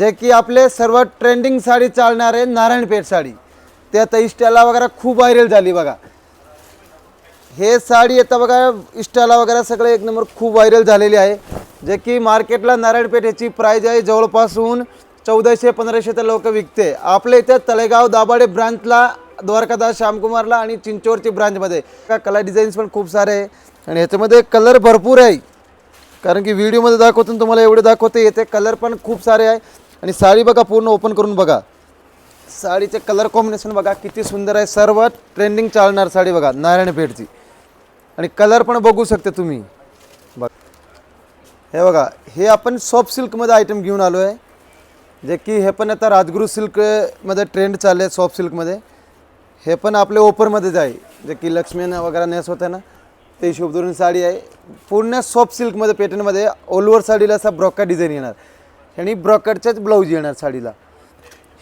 जे की आपले सर्व ट्रेंडिंग साडी चालणारे नारायणपेठ साडी. ते आता इस्टाला वगैरे खूप व्हायरल झाली बघा. हे साडी आता बघा इस्टाला वगैरे सगळे एक नंबर खूप व्हायरल झालेली आहे. जे की मार्केटला नारायणपेठ याची प्राईज आहे जवळपासून चौदाशे पंधराशे तर लोक विकते. आपल्या इथे तळेगाव दाभाडे ब्रांचला द्वारकादास श्यामकुमारला आणि चिंचोरची ब्रांचमध्ये का कला डिझाईन्स पण खूप सारे आहे. आणि ह्याच्यामध्ये कलर भरपूर आहे. कारण की व्हिडिओमध्ये दाखवतो तुम्हाला एवढे दाखवते येते कलर पण खूप सारे आहे. आणि साडी बघा पूर्ण ओपन करून बघा. साडीचे कलर कॉम्बिनेशन बघा किती सुंदर आहे. सर्व ट्रेंडिंग चालणार साडी बघा नारायणपेठची. आणि कलर पण बघू शकते तुम्ही. बघ. हे बघा हे आपण सॉफ्ट सिल्कमध्ये आयटम घेऊन आलो आहे जे की हे पण आता राजगुरू सिल्कमध्ये ट्रेंड चालले आहे सॉफ्ट सिल्कमध्ये हे पण आपले ओपरमध्ये आहे. जे की लक्ष्मी वगैरे नेस होते ना ते शुभदुरून साडी आहे. पूर्ण सॉफ्ट सिल्कमध्ये पॅटर्नमध्ये ओलवर साडीला असा ब्रॉका डिझाईन येणार. आणि ब्रॉकेटच्याच ब्लाऊज येणार साडीला.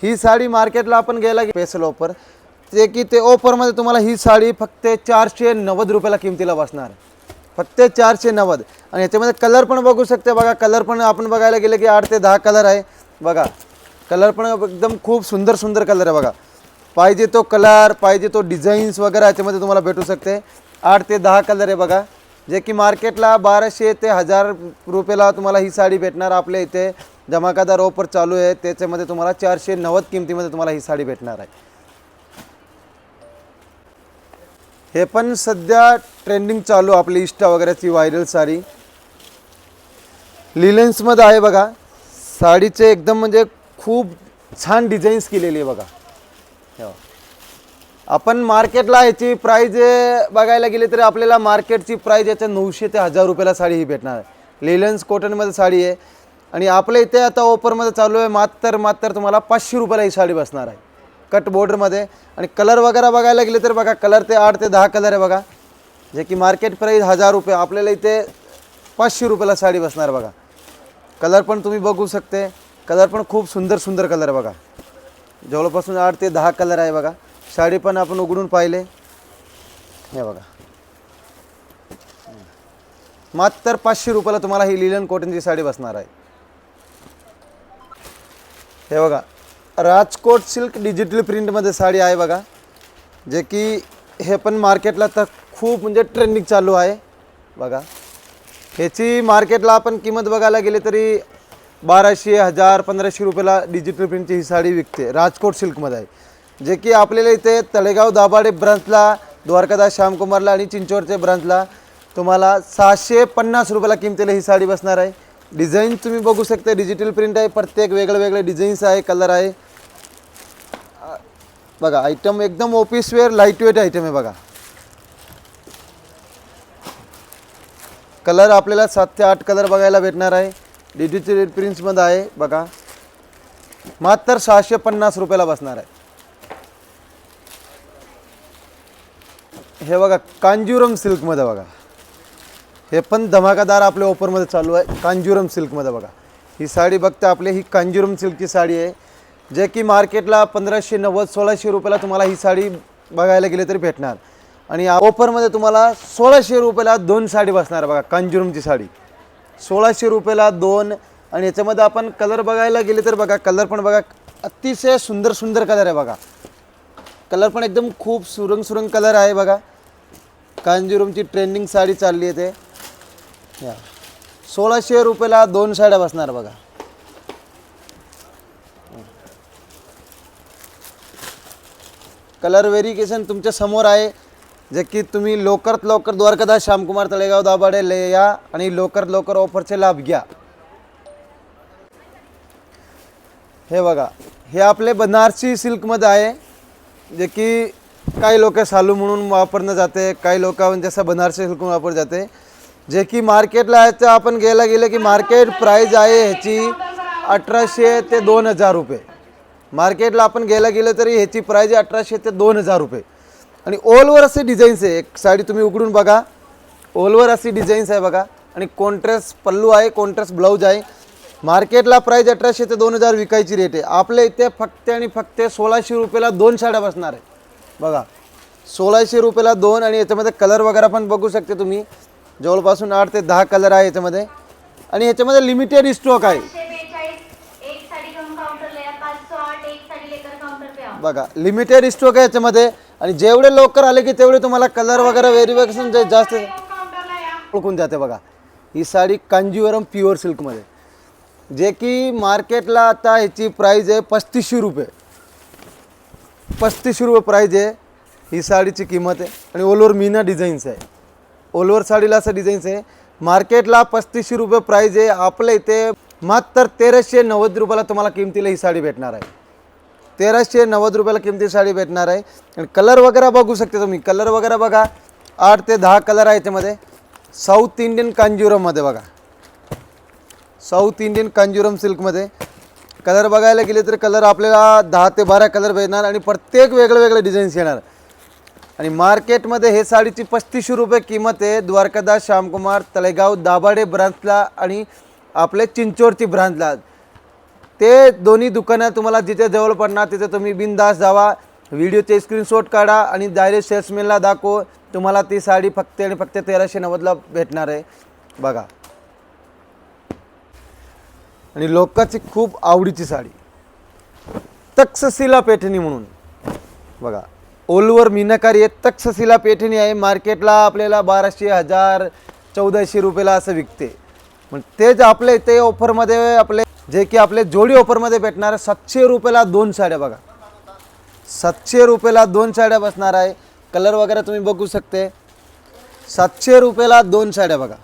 ही साडी मार्केटला आपण गेला की स्पेशल ऑफर ते की ते ऑफरमध्ये तुम्हाला ही साडी फक्त चारशे नव्वद रुपयाला किमतीला बसणार. फक्त चारशे नव्वद. आणि याच्यामध्ये कलर पण बघू शकते बघा. कलर पण आपण बघायला गेलं की आठ ते दहा कलर आहे. बघा. कलर पण एकदम खूप सुंदर सुंदर कलर आहे बघा. पाहिजे तो कलर पाहिजे तो डिझाईन्स वगैरे याच्यामध्ये तुम्हाला भेटू शकते. आठ ते दहा कलर आहे बघा. जे की मार्केटला बाराशे ते हजार रुपयाला तुम्हाला ही साडी भेटणार आपल्या इथे. धमाकादार ऑफर चालू आहे. त्याच्यामध्ये तुम्हाला चारशे नव्वद किमतीमध्ये तुम्हाला ही साडी भेटणार आहे. हे पण सध्या ट्रेंडिंग चालू आपली इष्टा वगैरेची व्हायरल साडी. लिलेन्समध्ये आहे बघा. साडीचे एकदम म्हणजे खूप छान डिझाईन्स केलेली आहे बघा. आपण मार्केटला याची प्राईज बघायला गेली तरी आपल्याला मार्केटची प्राईज याच्या नऊशे ते हजार रुपयाला साडी ही भेटणार आहे. लेलन्स कॉटनमध्ये साडी आहे. आणि आपल्या इथे आता ऑफरमध्ये चालू आहे मात्र मात्र तुम्हाला पाचशे रुपयाला ही साडी बसणार आहे. कट बॉर्डरमध्ये आणि कलर वगैरे बघायला गेले तर बघा कलर ते आठ ते दहा कलर आहे बघा. जे की मार्केट प्राईज हजार रुपये आपल्याला इथे पाचशे रुपयाला साडी बसणार बघा. कलर पण तुम्ही बघू शकते. कलर पण खूप सुंदर सुंदर कलर आहे बघा. जवळपासून आठ ते दहा कलर आहे बघा. साडी पण आपण उघडून पाहिले. हे बघा. मात्र पाचशे रुपयाला तुम्हाला ही लिलन कॉटनची साडी बसणार आहे. हे बघा. राजकोट सिल्क डिजिटल प्रिंटमध्ये साडी आहे बघा. जे की हे पण मार्केटला तर खूप म्हणजे ट्रेंडिंग चालू आहे. बघा. ह्याची मार्केटला आपण किंमत बघायला गेले तरी बाराशे हजार पंधराशे रुपयाला डिजिटल प्रिंटची ही साडी विकते. राजकोट सिल्कमध्ये आहे. जे की आपल्याला इथे तळेगाव दाभाडे ब्रांचला द्वारकादास श्यामकुमारला आणि चिंचवडच्या ब्रांचला तुम्हाला सहाशे पन्नास रुपयाला किमतीला ही साडी बसणार आहे. डिझाईन तुम्ही बघू शकता डिजिटल प्रिंट आहे प्रत्येक वेगळे वेगळे डिझाईन्स आहे कलर आहे. बघा आयटम एकदम office wear lightweight item आहे बघा. कलर आपल्याला सात ते आठ कलर बघायला भेटणार आहे. डिजिटल प्रिंट्समध्ये आहे बघा. मात्र सहाशे पन्नास रुपयाला बसणार आहे. हे बघा कांजीवरम सिल्कमध्ये बघा. हे पण धमाकादार आपल्या ऑफरमध्ये चालू आहे कांजीवरम सिल्कमध्ये बघा. ही साडी बघते आपली ही कांजीवरम सिल्कची साडी आहे. जे की मार्केटला पंधराशे नव्वद सोळाशे रुपयाला तुम्हाला ही साडी बघायला गेली तरी भेटणार. आणि या ऑफरमध्ये तुम्हाला सोळाशे रुपयाला दोन साडी बसणार बघा कांजीवरमची साडी. सोळाशे रुपयाला दोन आणि याच्यामध्ये आपण कलर बघायला गेले तर बघा कलर पण बघा अतिशय सुंदर सुंदर कलर आहे बघा. कलर पण एकदम खूप सुरंग सुरंग कलर आहे बघा. कांजीरूमची ट्रेंडिंग साडी चालली आहे ते. या. सोळाशे रुपयाला दोन साड्या बसणार बघा. कलर व्हेरिकेशन तुमच्यासमोर आहे जे की तुम्ही लवकरात लवकर द्वारकादास श्यामकुमार तळेगाव दाभाडे ले या आणि लवकरात लवकर ऑफरचे लाभ घ्या. हे बघा हे आपले बनारसी सिल्कमध्ये आहे जे की काही लोक सालू म्हणून वापरणं जाते काही लोक म्हणजे असं बनारसी सिल्क म्हणून वापर जाते. जे की मार्केटला आहे तर आपण गेला गेलं की मार्केट प्राईज आहे ह्याची अठराशे ते दोन हजार रुपये. मार्केटला आपण गेला गेलं तरी ह्याची प्राईज आहे अठराशे ते दोन हजार रुपये. आणि ओलवर असे डिझाईन्स आहे. एक साडी तुम्ही उघडून बघा. ओलवर अशी डिझाईन्स आहे बघा. आणि कॉन्ट्रास्ट पल्लू आहे कॉन्ट्रास्ट ब्लाऊज आहे. मार्केटला प्राईज अठराशे ते दोन हजार विकायची रेट आहे. आपल्या इथे फक्त आणि फक्त सोळाशे रुपयाला दोन साड्या बसणार आहे. बघा सोळाशे रुपयाला दोन आणि याच्यामध्ये कलर वगैरे पण बघू शकते तुम्ही. जवळपासून आठ ते दहा कलर आहे याच्यामध्ये. आणि याच्यामध्ये लिमिटेड स्टॉक आहे. बघा लिमिटेड स्टॉक आहे याच्यामध्ये. आणि जेवढे लवकर आले की तेवढे तुम्हाला कलर वगैरे व्हेरिफिकेशन जास्त ओळखून जाते बघा. ही साडी कांजीवरम प्युअर सिल्कमध्ये जे की मार्केटला आता ह्याची प्राईज आहे पस्तीसशे रुपये. पस्तीसशे रुपये प्राईज आहे. ही साडीची किंमत आहे. आणि ओलवर मीना डिझाईन्स आहे. ओलवर साडीला असं डिझाईन्स आहे. मार्केटला पस्तीसशे रुपये प्राईज आहे. आपल्या इथे मात्र तेराशे नव्वद रुपयाला तुम्हाला किमतीला ही साडी भेटणार आहे. तेराशे नव्वद रुपयाला किमती साडी भेटणार आहे. आणि कलर वगैरे बघू शकता तुम्ही. कलर वगैरे बघा. आठ ते दहा कलर आहे त्यामध्ये साऊथ इंडियन कांजीवरममध्ये बघा. साऊथ इंडियन कांजीवरम सिल्कमध्ये कलर बघायला गेले तर कलर आपल्याला दहा ते बारा कलर भेटणार आणि प्रत्येक वेगळे वेगळे डिझाईन्स येणार. आणि मार्केटमध्ये हे साडीची पस्तीसशे रुपये किंमत आहे. द्वारकादास श्यामकुमार तळेगाव दाभाडे ब्रांचला आणि आपले चिंचोडची ब्रांचला. ते दोन्ही दुकानं तुम्हाला जिथे जवळ पडणार तिथे तुम्ही बिनदास जावा. व्हिडिओचे स्क्रीनशॉट काढा आणि डायरेक्ट सेल्समॅनला दाखव. तुम्हाला ती साडी फक्त आणि फक्त तेराशे नव्वदला भेटणार आहे. बघा. आणि लोकांची खूप आवडीची साडी. तक्षशिला पेठणी म्हणून. बघा ओलवर मीनाकारी आहे तक्षशिला पेठणी आहे मार्केटला आपल्याला बाराशे हजार चौदाशे रुपयाला असं विकते. पण तेच आपल्या इथे ऑफरमध्ये आपले जे की आपले जोडी ऑफरमध्ये भेटणार आहे, सातशे रुपयाला दोन साड्या बघा. सातशे रुपयाला दोन साड्या बसणार आहे. कलर वगैरे तुम्ही बघू शकते. सातशे रुपयाला दोन साड्या बघा.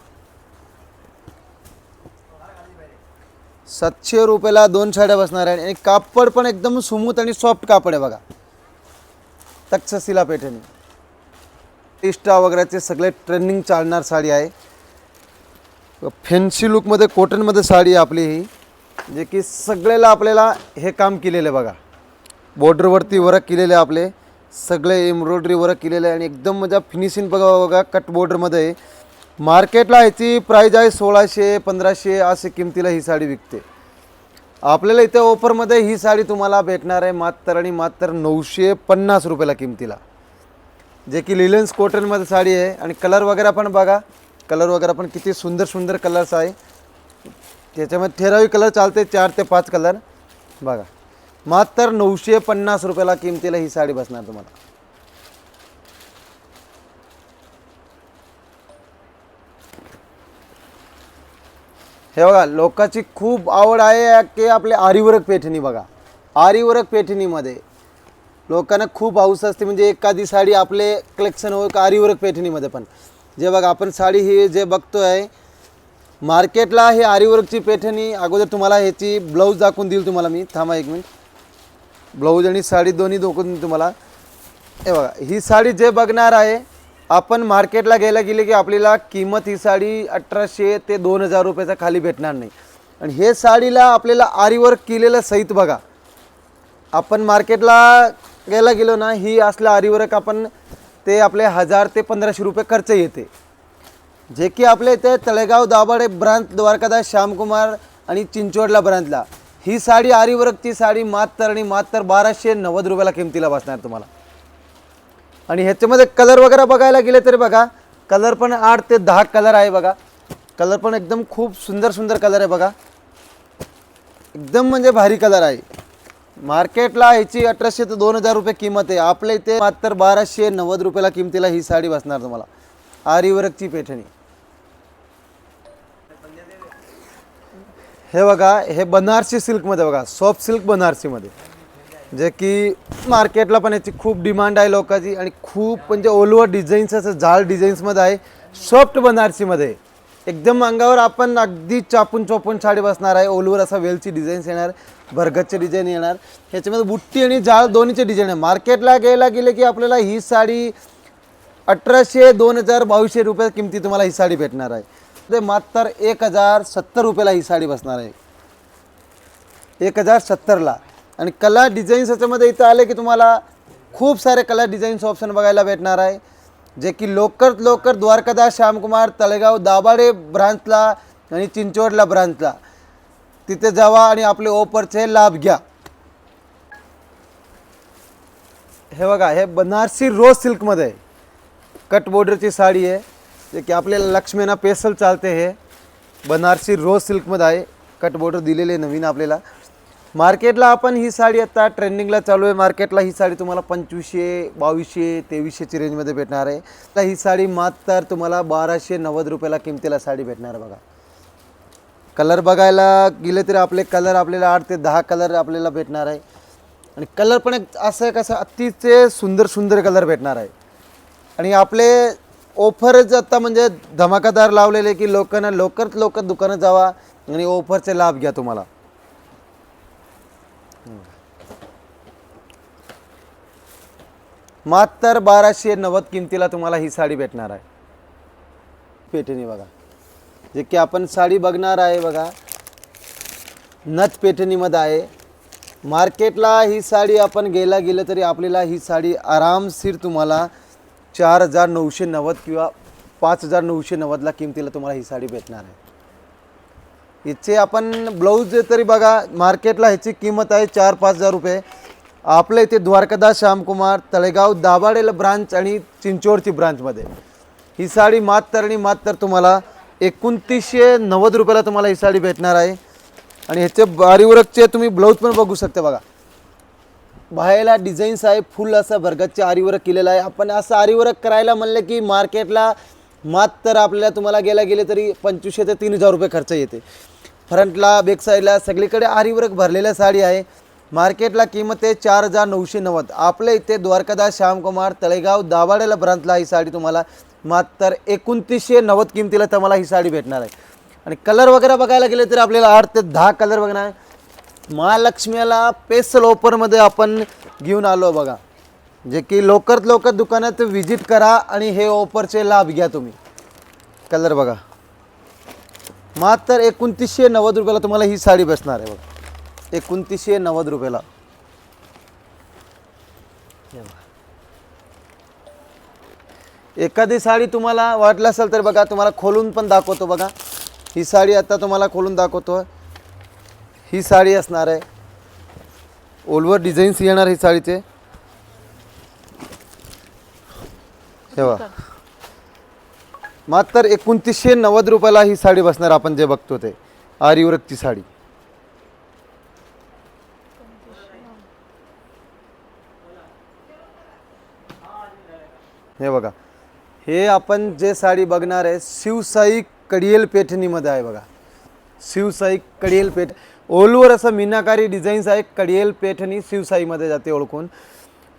सातशे रुपयाला दोन साड्या बसणार आहे. आणि कापड पण एकदम स्मूथ आणि सॉफ्ट कापड आहे बघा. तक्षशिला पेठणी इष्टा वगैरेचे सगळे ट्रेंडिंग चालणार साडी आहे. फॅन्सी लुकमध्ये कॉटनमध्ये साडी आहे आपली ही. जे की सगळ्याला आपल्याला हे काम केलेलं आहे बघा. बॉर्डरवरती वर्क केलेले आहे आपले. सगळे एम्ब्रॉयडरी वर्क केलेलं आहे आणि एकदम म्हणजे फिनिशिंग बघा बघा कट बॉर्डरमध्ये आहे मार्केटला ह्याची प्राईज आहे सोळाशे पंधराशे असे किमतीला ही साडी विकते. आपल्याला इथे ऑफरमध्ये ही साडी तुम्हाला भेटणार आहे मात्र आणि मात्र नऊशे पन्नास रुपयाला किमतीला. जे की लिलन्स कॉटनमध्ये साडी आहे आणि कलर वगैरे पण बघा. कलर वगैरे पण किती सुंदर सुंदर कलर्स आहे. त्याच्यामध्ये ठेरावी कलर चालते चार ते पाच कलर बघा. मात्र नऊशे पन्नास रुपयाला किमतीला ही साडी बसणार तुम्हाला. हे बघा लोकांची खूप आवड आहे की आपले आरीवर्क पेठणी बघा. आरीवर्क पेठणीमध्ये लोकांना खूप हाऊस असते म्हणजे एखादी साडी आपले कलेक्शन हो का आरीवर्क पेठणीमध्ये पण. जे बघा आपण साडी ही जे बघतो आहे मार्केटला हे आरीवर्कची पेठणी. अगोदर तुम्हाला ह्याची ब्लाऊज दाखवून देईल तुम्हाला मी. थांबा एक मिनिट ब्लाऊज आणि साडी दोन्ही दाखवून देईन तुम्हाला. हे बघा ही साडी जे बघणार आहे आपण मार्केटला घ्यायला गेले की आपल्याला किंमत ही साडी अठराशे ते दोन हजार रुपयाचा खाली भेटणार नाही. आणि हे साडीला आपल्याला आरीवर्क केलेलं सहित बघा. आपण मार्केटला घ्यायला गेलो ना ही असलं आरीवर्क आपण ते आपले हजार ते पंधराशे रुपये खर्च येते. जे की आपल्या इथे तळेगाव दाभाडे ब्रांच द्वारकादास श्यामकुमार आणि चिंचवडला ब्रांचला ही साडी आरीवर्कची साडी मात्र आणि मात्र बाराशे नव्वद रुपयाला किमतीला बसणार तुम्हाला. आणि ह्याच्यामध्ये कलर वगैरे बघायला गेले तरी बघा कलर पण आठ ते दहा कलर आहे बघा. कलर पण एकदम खूप सुंदर सुंदर कलर आहे बघा. एकदम म्हणजे भारी कलर आहे. मार्केटला ह्याची अठराशे ते दोन हजार रुपये किंमत आहे. आपल्या इथे मात्र बाराशे नव्वद रुपयाला किमतीला ही साडी बसणार तुम्हाला. आरीवरकची पेठणी हे बघा हे बनारसी सिल्कमध्ये बघा सॉफ्ट सिल्क बनारसीमध्ये. जे की मार्केटला पण याची खूप डिमांड आहे लोकांची आणि खूप म्हणजे ऑल ओव्हर डिझाईन्स असं जाळ डिझाईन्समध्ये आहे. सॉफ्ट बनारसीमध्ये एकदम अंगावर आपण अगदी चापून चोपून साडी बसणार आहे. ओलवर असा वेलची डिझाईन्स येणार भरगतचे डिझाईन येणार. ह्याच्यामध्ये बुट्टी आणि जाळ दोन्हीचे डिझाईन आहे. मार्केटला घ्यायला गेले की आपल्याला ही साडी अठराशे दोन हजार बावीसशे रुपये किमती तुम्हाला ही साडी भेटणार आहे. ते मात्र एक हजार सत्तर रुपयाला ही साडी बसणार आहे. एक हजार सत्तरला. आणि कला डिझाईन्स याच्यामध्ये इथं आले की तुम्हाला खूप सारे कला डिझाईन्स ऑप्शन बघायला भेटणार आहे. जे की लवकर लवकर द्वारकादास श्यामकुमार तळेगाव दाभाडे ब्रांचला आणि चिंचवडला ब्रांचला तिथे जावा आणि आपले ऑफरचे लाभ घ्या. हे बघा हे बनारसी रोज सिल्कमध्ये आहे कट बॉर्डरची साडी आहे. जे की आपल्याला लक्ष्मीना पेसल चालते हे. बनारसी रोज सिल्कमध्ये आहे. कट बॉर्डर दिलेले नवीन आपल्याला. मार्केटला आपण ही साडी आता ट्रेंडिंगला चालू आहे. मार्केटला ही साडी तुम्हाला पंचवीसशे बावीसशे तेवीसशेची रेंजमध्ये भेटणार आहे. तर ही साडी मात्र तुम्हाला बाराशे नव्वद रुपयाला किमतीला साडी भेटणार आहे बघा. कलर बघायला गेले तरी आपले कलर आपल्याला आठ ते दहा कलर आपल्याला भेटणार आहे. आणि कलर पण एक असं एक असं अतिशय सुंदर सुंदर कलर भेटणार आहे. आणि आपले ऑफरच आता म्हणजे धमाकादार लावलेले की लोकांना लवकरात लवकर दुकानात जावा आणि ऑफरचे लाभ घ्या तुम्हाला. मात्र बाराशे नव्वद किमतीला तुम्हाला ही साडी भेटणार आहे. पेठणी बघा. जे की आपण साडी बघणार आहे बघा. नथ पेठणीमध्ये आहे. मार्केटला ही साडी आपण गेला गेलं तरी आपल्याला ही साडी आरामशीर तुम्हाला चार हजार नऊशे नव्वद किंवा पाच हजार नऊशे नव्वदला किमतीला तुम्हाला ही साडी भेटणार आहे. हिचे आपण ब्लाऊज तरी बघा मार्केटला ह्याची किंमत आहे चार पाच हजार रुपये. आपल्या इथे द्वारकादास श्यामकुमार तळेगाव दाभाडेला ब्रांच आणि चिंचोडची ब्रांचमध्ये ही साडी मात्र आणि मात्र तुम्हाला एकोणतीसशे नव्वद रुपयाला तुम्हाला ही साडी भेटणार आहे. आणि ह्याचे आरीवर्कचे तुम्ही ब्लाऊज पण बघू शकता बघा. बाहेरला डिझाईन्स आहे फुल असा भरगतचे आरिवर्क केलेलं आहे. आपण असं आरिवर्क करायला म्हणलं की मार्केटला मात तर आपल्याला तुम्हाला गेला गेले तरी पंचवीसशे ते तीन हजार रुपये खर्च येते. फ्रंटला बॅक साईडला सगळीकडे आरिवर्क भरलेल्या साडी आहे. मार्केटला किंमत आहे चार हजार नऊशे नव्वद. आपल्या इथे द्वारकादास श्यामकुमार तळेगाव दाभाड्याला ब्रांचला ही साडी तुम्हाला मात्र एकोणतीसशे नव्वद किमतीला तुम्हाला ही साडी भेटणार आहे. आणि कलर वगैरे बघायला गेले तर आपल्याला आठ ते दहा कलर बघणार महालक्ष्मीला स्पेशल ऑफरमध्ये आपण घेऊन आलो बघा. जे की लवकरात लवकर दुकानात व्हिजिट करा आणि हे ऑफरचे लाभ घ्या तुम्ही. कलर बघा. मात्र एकोणतीसशे नव्वद रुपयाला तुम्हाला ही साडी बसणार आहे बघा. एकोणतीसशे नव्वद रुपयाला. एखादी साडी तुम्हाला वाटलं असेल तर बघा तुम्हाला खोलून पण दाखवतो बघा. ही साडी आता तुम्हाला खोलून दाखवतो ही साडी असणार आहे. ओलवर डिझाईन्स येणार ही साडीचे. तेव्हा मात्र एकोणतीसशे नव्वद रुपयाला ही साडी बसणार आपण जे बघतो ते. आरीवरकची साडी. हे बघा. हे आपण जे साडी बघणार आहे शिवसाई कडियल पेठणीमध्ये आहे बघा. शिवसाई कडियल पेठ ओलवर असं मीनाकारी डिझाईन्स आहे कडियल पेठणी शिवसाईमध्ये जाते ओळखून.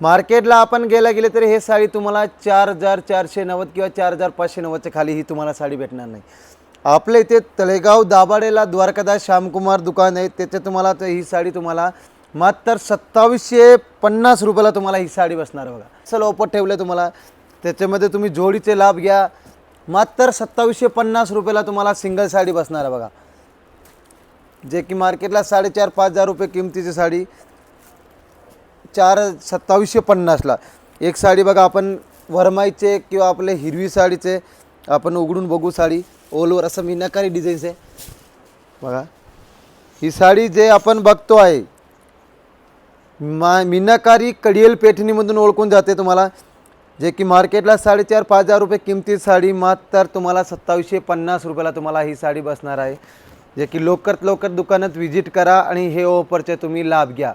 मार्केटला आपण गेला गेले तरी हे साडी तुम्हाला चार हजार चारशे नव्वद किंवा चार हजार पाचशे नव्वदच्या खाली ही तुम्हाला साडी भेटणार नाही. आपल्या इथे तळेगाव दाभाडेला द्वारकादास श्यामकुमार दुकान आहे त्याचे तुम्हाला तर ही साडी तुम्हाला मात्र सत्तावीसशे पन्नास रुपयाला तुम्हाला ही साडी बसणार आहे बघा. चल ओपट ठेवलं तुम्हाला. त्याच्यामध्ये तुम्ही जोडीचे लाभ घ्या. मात्र सत्तावीसशे पन्नास रुपयाला तुम्हाला सिंगल साडी बसणार आहे बघा. जे की मार्केटला साडेचार पाच हजार रुपये किमतीची साडी. चार सत्तावीसशे पन्नासला. एक साडी बघा आपण वरमाईचे किंवा आपले हिरवी साडीचे. आपण उघडून बघू साडी. ओलवर असं मीनाकारी डिझाईन्स आहे. बघा. ही साडी जे आपण बघतो आहे मा मीनाकारी कडियल पेठणीमधून ओळखून जाते तुम्हाला. जे की मार्केटला साडेचार पाच हजार रुपये किमती साडी मात्र तुम्हाला सत्तावीसशे पन्नास रुपयाला तुम्हाला ही साडी बसणार आहे. जे की लवकरात लवकर दुकानात व्हिजिट करा आणि हे ऑफरचे तुम्ही लाभ घ्या.